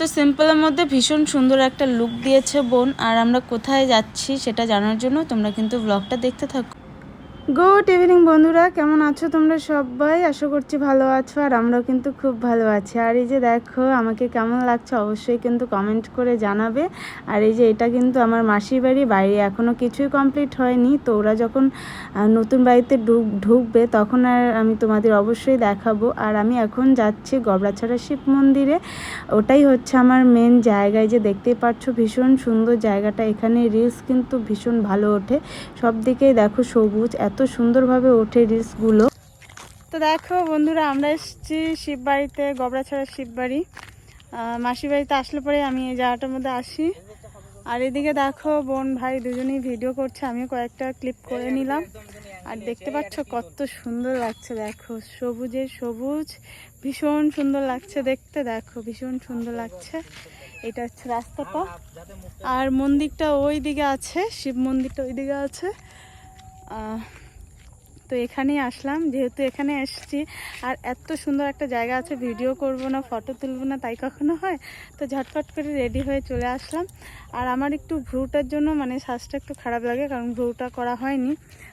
তো সিম্পলের মধ্যে ভীষণ সুন্দর একটা লুক দিয়েছে বোন। আর আমরা কোথায় যাচ্ছি সেটা জানার জন্য তোমরা কিন্তু ব্লগটা দেখতে থাকো। গুড ইভিনিং বন্ধুরা। কেমন আছো তোমরা সবাই? আশা করছি ভালো আছো, আর আমরাও কিন্তু খুব ভালো আছি। আর এই যে দেখো, আমাকে কেমন লাগছে অবশ্যই কিন্তু কমেন্ট করে জানাবে। আর এই যে এটা কিন্তু আমার মাসির বাড়ি বাড়ি এখনও কিছুই কমপ্লিট হয়নি। তো ওরা যখন নতুন বাড়িতে ঢুক ঢুকবে, তখন আর আমি তোমাদের অবশ্যই দেখাবো। আর আমি এখন যাচ্ছি গবড়াছড়া শিব মন্দিরে। ওটাই হচ্ছে আমার মেন জায়গায় যে দেখতেই পাচ্ছ, ভীষণ সুন্দর জায়গাটা। এখানে রিলস কিন্তু ভীষণ ভালো ওঠে। সব দিকেই দেখো সবুজ, এত সুন্দরভাবে ওঠে রিলসগুলো। তো দেখো বন্ধুরা আমরা এসেছি শিব শিববাড়িতে গবড়াছড়া শিববাড়ি। আহ, মাসির বাড়িতে আসলে পরে আমি এই জায়গাটার মধ্যে আসি। আর এদিকে দেখো বোন ভাই দুজনেই ভিডিও করছে আমিও কয়েকটা ক্লিপ করে নিলাম। আর দেখতে পাচ্ছ কত সুন্দর লাগছে দেখো। সবুজে সবুজ ভীষণ সুন্দর লাগছে দেখতে দেখো ভীষণ সুন্দর লাগছে। এটা হচ্ছে রাস্তাটা। আর মন্দিরটা ওই দিকে আছে শিব মন্দিরটা ওই দিকে আছে তো এখানেই আসলাম, যেহেতু এখানে এসেছি। আর এত সুন্দর একটা জায়গা আছে, ভিডিও করব না, ফটো তুলবো না, তাই কখনো হয়? তো ঝটফট করে রেডি হয়ে চলে আসলাম। আর আমার একটু ভ্রুটার জন্য মানে শ্বাসটা একটু খারাপ লাগে, কারণ ভ্রুটা করা হয়নি।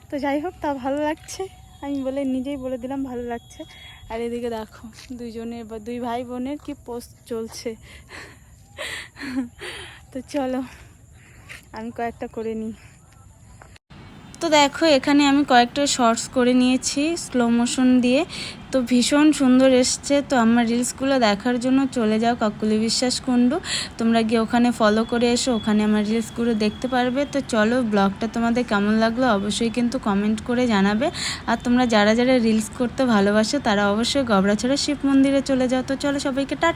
তো যাই হোক, তা ভালো লাগছে। আমি বলে নিজেই বলে দিলাম, ভালো লাগছে। আর এদিকে দেখো, দুইজনের বা, দুই ভাই বোনের কি পোস্ট চলছে। তো চলো, আমি কয়েকটা করে নিই। তো দেখো, এখানে আমি কয়েকটা শর্টস করে নিয়েছি স্লো মোশন দিয়ে। তো ভীষণ সুন্দর এসছে। তো আমার রিলসগুলো দেখার জন্য চলে যাও, কাকুলি বিশ্বাস কুণ্ডু। তোমরা গিয়ে ওখানে ফলো করে এসো, ওখানে আমার রিলসগুলো দেখতে পারবে। তো চলো ব্লগটা তোমাদের কেমন লাগল অবশ্যই কিন্তু কমেন্ট করে জানাবে। আর তোমরা যারা যারা রিলস করতে ভালোবাসো, তারা অবশ্যই গবড়াছড়া শিব মন্দিরে চলে যাও। তো চলো সবাইকে টাটা